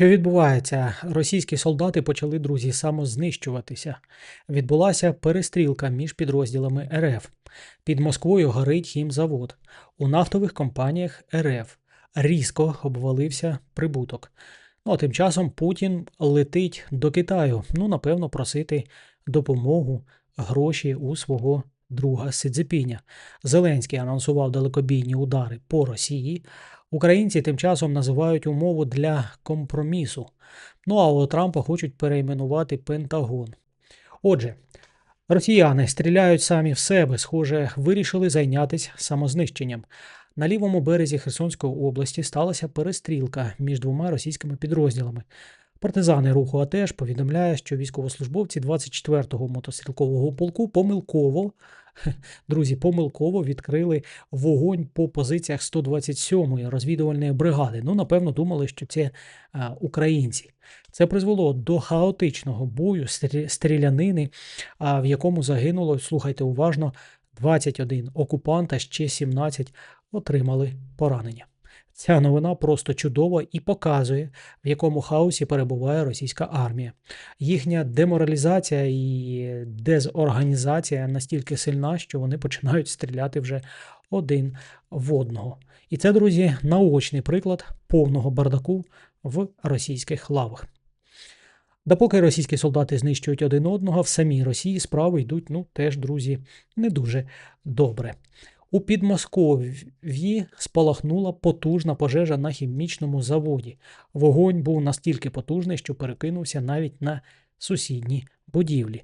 Що відбувається? Російські солдати почали, друзі, самознищуватися. Відбулася перестрілка між підрозділами РФ. Під Москвою горить хімзавод. У нафтових компаніях РФ різко обвалився прибуток. Ну а тим часом Путін летить до Китаю. Ну, напевно, просити допомогу, гроші у свого друга Сидзипіня. Зеленський анонсував далекобійні удари по Росії. Українці тим часом називають умову для компромісу. Ну а у Трампа хочуть перейменувати Пентагон. Отже, росіяни стріляють самі в себе, схоже, вирішили зайнятися самознищенням. На лівому березі Херсонської області сталася перестрілка між двома російськими підрозділами. Партизани руху АТЕШ повідомляє, що військовослужбовці 24-го мотострілкового полку помилково, друзі, помилково відкрили вогонь по позиціях 127-ї розвідувальної бригади. Ну, напевно, думали, що це а, українці. Це призвело до хаотичного бою, стрі- стрілянини, в якому загинуло, слухайте уважно, 21 окупанта, ще 17 отримали поранення. Ця новина просто чудова і показує, в якому хаосі перебуває російська армія. Їхня деморалізація і дезорганізація настільки сильна, що вони починають стріляти вже один в одного. І це, друзі, наочний приклад повного бардаку в російських лавах. Допоки російські солдати знищують один одного, в самій Росії справи йдуть, ну теж, друзі, не дуже добре. У Підмосков'ї спалахнула потужна пожежа на хімічному заводі. Вогонь був настільки потужний, що перекинувся навіть на сусідні будівлі.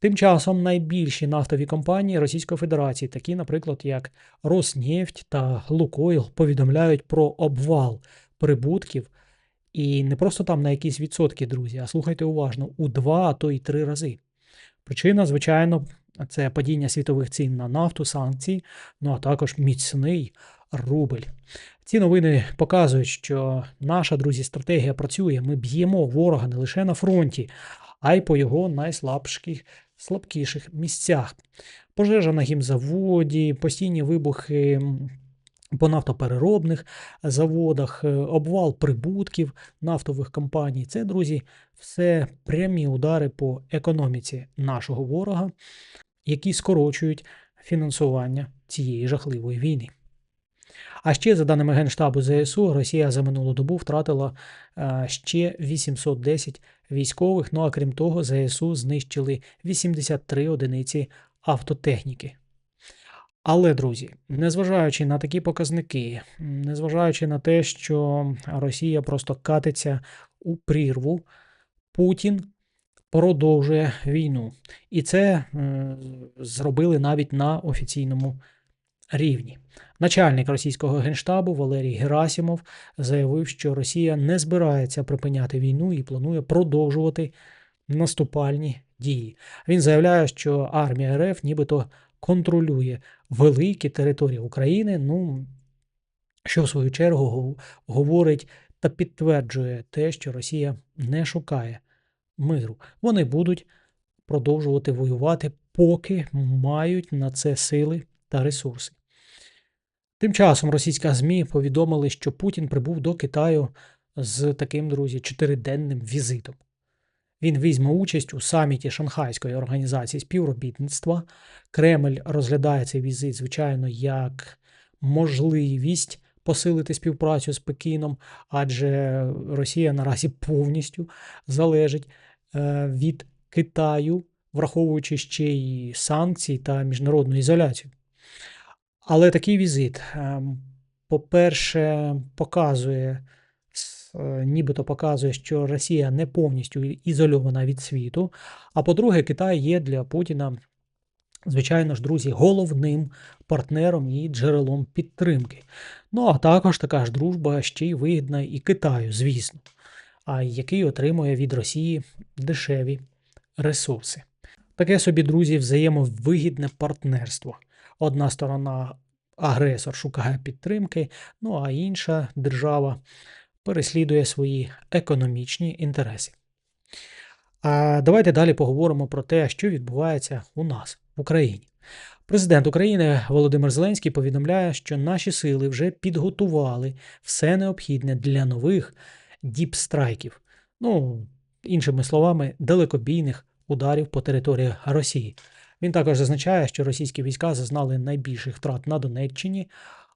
Тим часом найбільші нафтові компанії Російської Федерації, такі, наприклад, як Роснефть та Лукойл, повідомляють про обвал прибутків. І не просто там на якісь відсотки, друзі, а слухайте уважно, у два, а то й три рази. Причина, звичайно, це падіння світових цін на нафту, санкції, ну а також міцний рубль. Ці новини показують, що наша, друзі, стратегія працює. Ми б'ємо ворога не лише на фронті, а й по його найслабших, слабкіших місцях. Пожежа на гімзаводі, постійні вибухи по нафтопереробних заводах, е, обвал прибутків нафтових компаній. Це, друзі, все прямі удари по економіці нашого ворога, які скорочують фінансування цієї жахливої війни. А ще, за даними Генштабу ЗСУ, Росія за минулу добу втратила е, ще 810 військових. Ну а крім того, ЗСУ знищили 83 одиниці автотехніки. Але, друзі, незважаючи на такі показники, незважаючи на те, що Росія просто катиться у прірву, Путін продовжує війну. І це е, зробили навіть на офіційному рівні. Начальник російського генштабу Валерій Герасімов заявив, що Росія не збирається припиняти війну і планує продовжувати наступальні дії. Він заявляє, що армія РФ нібито контролює великі території України. Ну що в свою чергу говорить та підтверджує те, що Росія не шукає миру. Вони будуть продовжувати воювати, поки мають на це сили та ресурси. Тим часом російська ЗМІ повідомили, що Путін прибув до Китаю з таким, друзі, чотириденним візитом. Він візьме участь у саміті Шанхайської організації співробітництва. Кремль розглядає цей візит, звичайно, як можливість посилити співпрацю з Пекіном, адже Росія наразі повністю залежить від Китаю, враховуючи ще й санкції та міжнародну ізоляцію. Але такий візит, ем, по-перше, показує, е, нібито показує, що Росія не повністю ізольована від світу. А по-друге, Китай є для Путіна, звичайно ж, друзі, головним партнером і джерелом підтримки. Ну а також така ж дружба ще й вигідна і Китаю, звісно, а який отримує від Росії дешеві ресурси. Таке собі, друзі, взаємовигідне партнерство. Одна сторона агресор шукає підтримки, ну а інша держава переслідує свої економічні інтереси. А давайте далі поговоримо про те, що відбувається у нас в Україні. Президент України Володимир Зеленський повідомляє, що наші сили вже підготували все необхідне для нових діпстрайків. Ну, іншими словами, далекобійних ударів по території Росії. Він також зазначає, що російські війська зазнали найбільших втрат на Донеччині,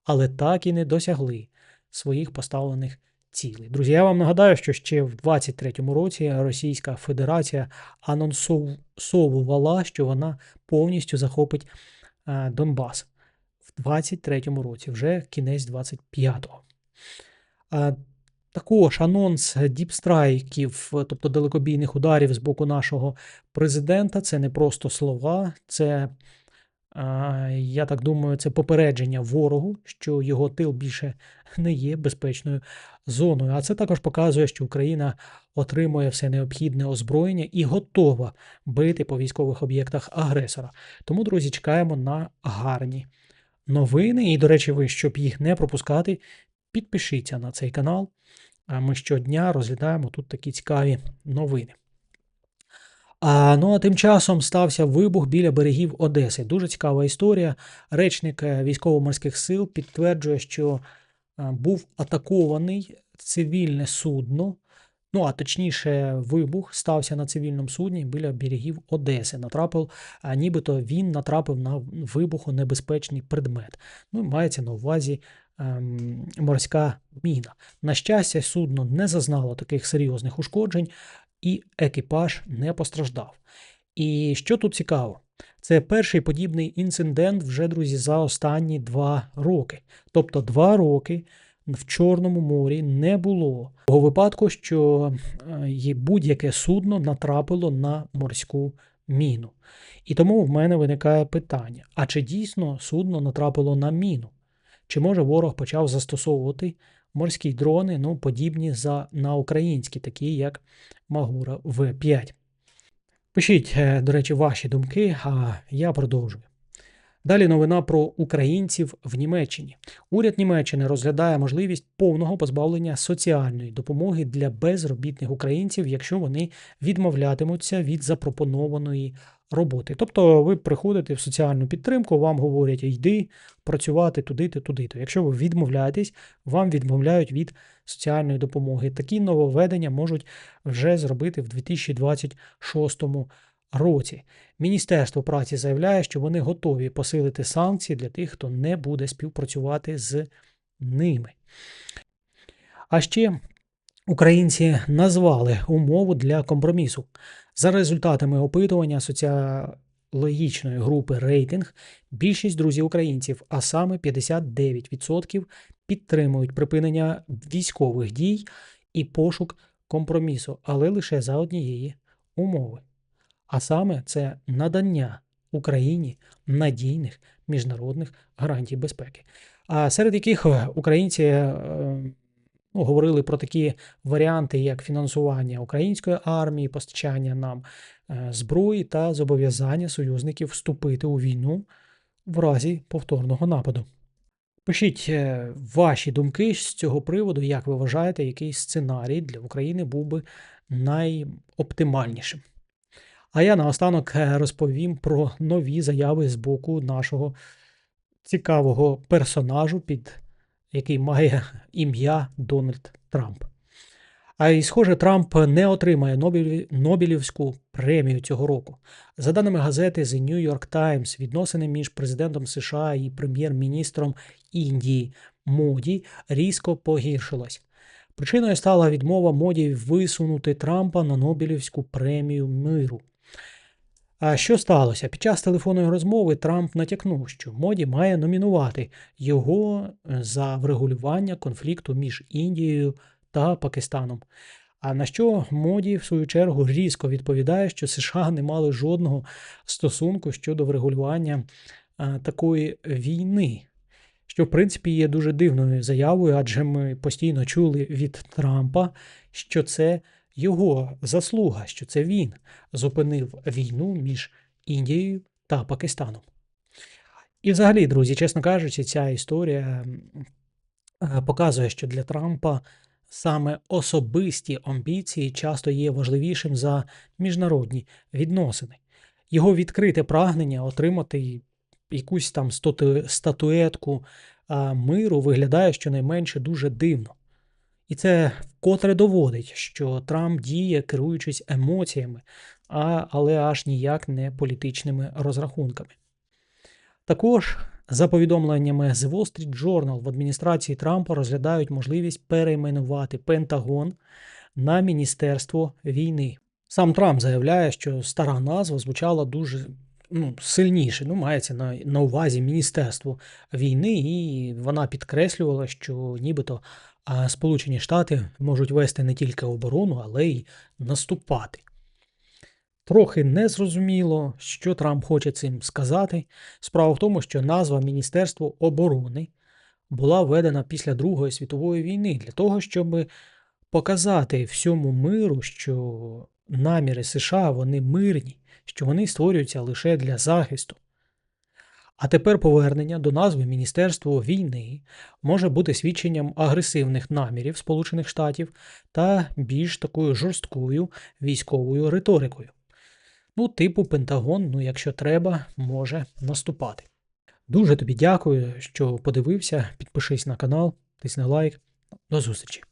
але так і не досягли своїх поставлених цілей. Друзі, я вам нагадаю, що ще в 23-му році Російська Федерація анонсовувала, що вона повністю захопить е, Донбас в 23-му році, вже кінець 25-го. Також анонс діпстрайків, тобто далекобійних ударів з боку нашого президента, це не просто слова, це, е, я так думаю, це попередження ворогу, що його тил більше не є безпечною зоною. А це також показує, що Україна отримує все необхідне озброєння і готова бити по військових об'єктах агресора. Тому, друзі, чекаємо на гарні новини. І, до речі, ви, щоб їх не пропускати, підпишіться на цей канал. Ми щодня розглядаємо тут такі цікаві новини. А, ну а тим часом стався вибух біля берегів Одеси. Дуже цікава історія. Речник е, військово-морських сил підтверджує, що е, був атакований цивільне судно. Ну, а точніше, вибух стався на цивільному судні біля берегів Одеси. Натрапив, а нібито він натрапив на вибухонебезпечний предмет. Ну, мається на увазі ем, морська міна. На щастя, судно не зазнало таких серйозних ушкоджень, і екіпаж не постраждав. І що тут цікаво? Це перший подібний інцидент вже, друзі, за останні два роки. Тобто два роки в Чорному морі не було того випадку, що е, будь-яке судно натрапило на морську міну. І тому в мене виникає питання: а чи дійсно судно натрапило на міну? Чи може ворог почав застосовувати морські дрони, ну, подібні за, на українські, такі як Магура В5? Пишіть, е, до речі, ваші думки, а я продовжую. Далі новина про українців в Німеччині. Уряд Німеччини розглядає можливість повного позбавлення соціальної допомоги для безробітних українців, якщо вони відмовлятимуться від запропонованої роботи. Тобто ви приходите в соціальну підтримку, вам говорять, йди працювати туди-то, туди-то. Якщо ви відмовляєтесь, вам відмовляють від соціальної допомоги. Такі нововведення можуть вже зробити в 2026 році. Міністерство праці заявляє, що вони готові посилити санкції для тих, хто не буде співпрацювати з ними. А ще українці назвали умову для компромісу. За результатами опитування соціологічної групи рейтинг, більшість друзів українців, а саме 59%, підтримують припинення військових дій і пошук компромісу, але лише за однієї умови. А саме це надання Україні надійних міжнародних гарантій безпеки. А серед яких е, українці е, ну, говорили про такі варіанти, як фінансування української армії, постачання нам е, зброї та зобов'язання союзників вступити у війну в разі повторного нападу. Пишіть ваші думки з цього приводу, як ви вважаєте, який сценарій для України був би найоптимальнішим. А я наостанок е, розповім про нові заяви з боку нашого цікавого персонажу, під який має ім'я Дональд Трамп. А і, схоже, Трамп не отримає Нобелівську премію цього року. За даними газети The New York Times, відносини між президентом США і прем'єр-міністром Індії Моді різко погіршилось. Причиною стала відмова моді висунути Трампа на Нобелівську премію миру. А що сталося? Під час телефонної розмови Трамп натякнув, що моді має номінувати його е, за врегулювання конфлікту між Індією та Пакистаном. А на що моді, в свою чергу, різко відповідає, що США не мали жодного стосунку щодо врегулювання такої війни, що, в принципі, є дуже дивною заявою, адже ми постійно чули від Трампа, що це його заслуга, що це він зупинив війну між Індією та Пакистаном. І, взагалі, друзі, чесно кажучи, ця історія е, показує, що для Трампа саме особисті амбіції часто є важливішим за міжнародні відносини. Його відкрите прагнення отримати якусь там статуетку миру виглядає щонайменше дуже дивно. І це вкотре доводить, що Трамп діє, керуючись емоціями, а, але аж ніяк не політичними розрахунками. Також, за повідомленнями The Wall Street Journal, в адміністрації Трампа розглядають можливість перейменувати Пентагон на Міністерство війни. Сам Трамп заявляє, що стара назва звучала дуже ну, сильніше. Ну, мається на, на увазі Міністерство війни, і вона підкреслювала, що нібито а, Сполучені Штати можуть вести не тільки оборону, але й наступати. Трохи незрозуміло, що Трамп хоче цим сказати. Справа в тому, що назва Міністерство оборони була введена після Другої світової війни для того, щоб показати всьому миру, що наміри США вони мирні, що вони створюються лише для захисту. А тепер повернення до назви Міністерство війни може бути свідченням агресивних намірів Сполучених Штатів та більш такою жорсткою військовою риторикою. Ну, типу Пентагон, ну, якщо треба, може наступати. Дуже тобі дякую, що подивився. Підпишись на канал, тисни лайк. До зустрічі!